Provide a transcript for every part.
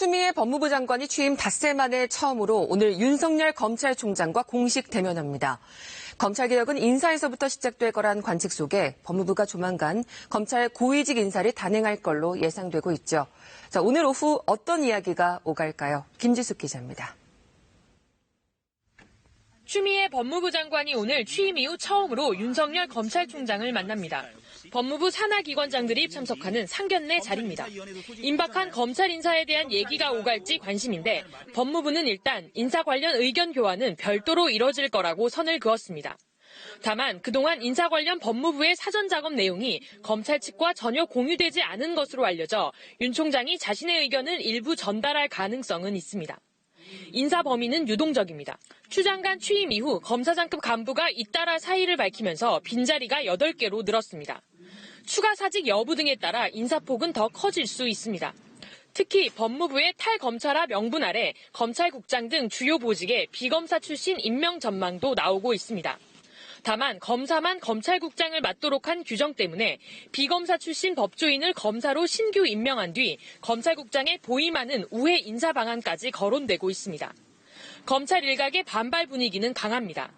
추미애 법무부 장관이 취임 닷새 만에 처음으로 오늘 윤석열 검찰총장과 공식 대면합니다. 검찰개혁은 인사에서부터 시작될 거란 관측 속에 법무부가 조만간 검찰 고위직 인사를 단행할 걸로 예상되고 있죠. 자, 오늘 오후 어떤 이야기가 오갈까요? 김지숙 기자입니다. 추미애 법무부 장관이 오늘 취임 이후 처음으로 윤석열 검찰총장을 만납니다. 법무부 산하기관장들이 참석하는 상견례 자리입니다. 임박한 검찰 인사에 대한 얘기가 오갈지 관심인데 법무부는 일단 인사 관련 의견 교환은 별도로 이뤄질 거라고 선을 그었습니다. 다만 그동안 인사 관련 법무부의 사전 작업 내용이 검찰 측과 전혀 공유되지 않은 것으로 알려져 윤 총장이 자신의 의견을 일부 전달할 가능성은 있습니다. 인사 범위는 유동적입니다. 추 장관 취임 이후 검사장급 간부가 잇따라 사의를 밝히면서 빈자리가 8개로 늘었습니다. 추가 사직 여부 등에 따라 인사폭은 더 커질 수 있습니다. 특히 법무부의 탈검찰화 명분 아래 검찰국장 등 주요 보직에 비검사 출신 임명 전망도 나오고 있습니다. 다만 검사만 검찰국장을 맡도록 한 규정 때문에 비검사 출신 법조인을 검사로 신규 임명한 뒤 검찰국장에 보임하는 우회 인사 방안까지 거론되고 있습니다. 검찰 일각의 반발 분위기는 강합니다.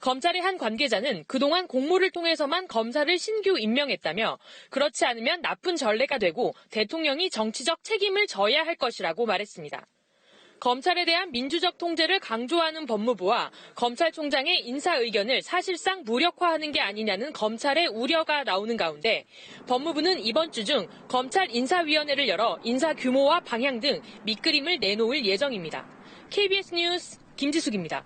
검찰의 한 관계자는 그동안 공모를 통해서만 검사를 신규 임명했다며 그렇지 않으면 나쁜 전례가 되고 대통령이 정치적 책임을 져야 할 것이라고 말했습니다. 검찰에 대한 민주적 통제를 강조하는 법무부와 검찰총장의 인사 의견을 사실상 무력화하는 게 아니냐는 검찰의 우려가 나오는 가운데 법무부는 이번 주 중 검찰 인사위원회를 열어 인사 규모와 방향 등 밑그림을 내놓을 예정입니다. KBS 뉴스 김지숙입니다.